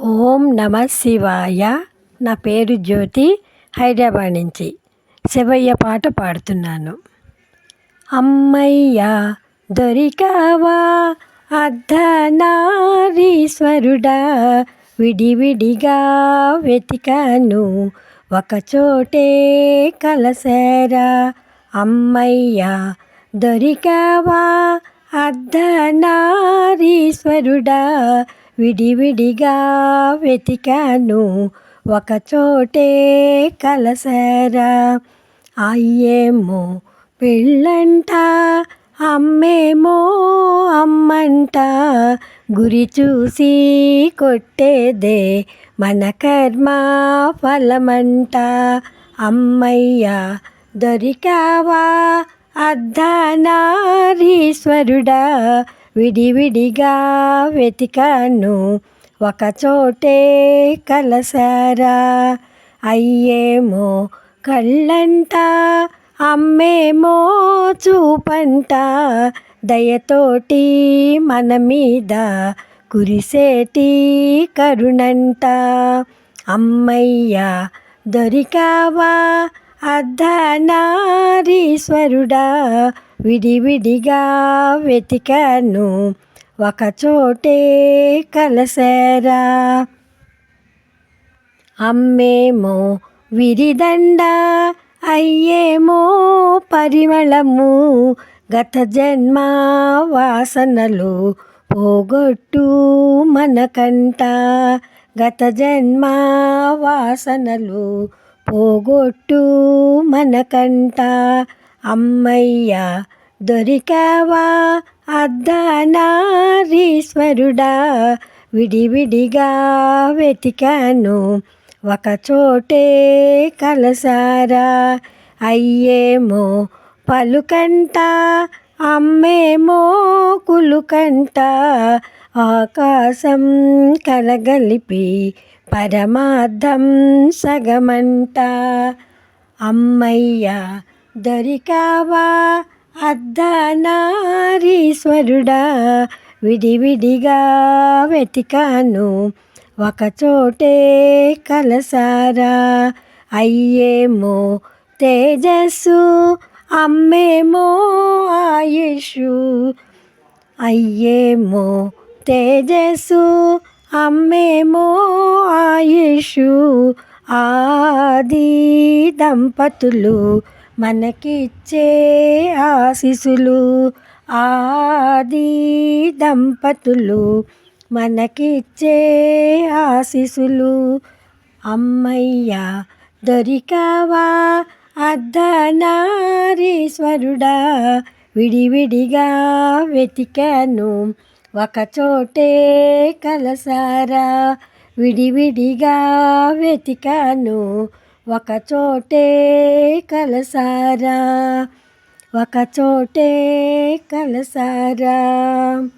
ఓం నమ శివాయ. నా పేరు జ్యోతి హైదరాబాద్ నుంచి. శివయ్య పాట పాడుతున్నాను. అమ్మయ్య దొరికావా? అర్ధనారీశ్వరుడా విడివిడిగా వెతికాను. ఒకచోటే కలసారా అమ్మయ్య దొరికావా? అర్ధనారీశ్వరుడా విడివిడిగా వెతికాను. ఒకచోటే కలసారా. అయ్యేమో పెళ్ళంట అమ్మేమో అమ్మంట. గురి చూసి కొట్టేదే మన కర్మ ఫలమంట. అమ్మయ్యా దొరికావా అర్ధనారీశ్వరుడా? విడివిడిగా వెతికాను. ఒకచోటే కలసారా అయ్యేమో కళ్ళంట అమ్మేమో చూపంట. దయతోటి మన మీద కురిసేటి కరుణంట. అమ్మయ్య దొరికావా? అర్ధనారీశ్వరుడా విడివిడిగా వెతికాను. ఒకచోటే కలసారా అమ్మేమో విరిదండ అయ్యేమో పరిమళము. గత జన్మ వాసనలు పోగొట్టు మనకంట. గత జన్మ వాసనలు పోగొట్టు మనకంట అమ్మయ్యా దొరికావా అర్ధనారీశ్వరుడా? విడివిడిగా వెతికాను ఒకచోటే కలసారా? అయ్యేమో పలుకంట అమ్మేమో కులుకంట ఆకాశం కలగలిపి పరమార్థం సగమంట. అమ్మయ్య దొరికావా? అర్ధనారీశ్వరుడా విడివిడిగా వెతికాను. ఒకచోటే కలసారా? అయ్యేమో తేజస్సు అమ్మేమో ఆయుషు. అయ్యేమో తేజస్సు అమ్మేమో ఆయుషు ఆది దంపతులు మనకిచ్చే ఆశిసులు ఆది దంపతులు మనకిచ్చే ఆశిసులు అమ్మయ్య దొరికావా అర్ధనారీశ్వరుడా? విడివిడిగా వెతికాను ఒకచోటే కలసారా? విడివిడిగా వెతికాను. ఒకచోటే కలసారా? ఒకచోటే కలసారా?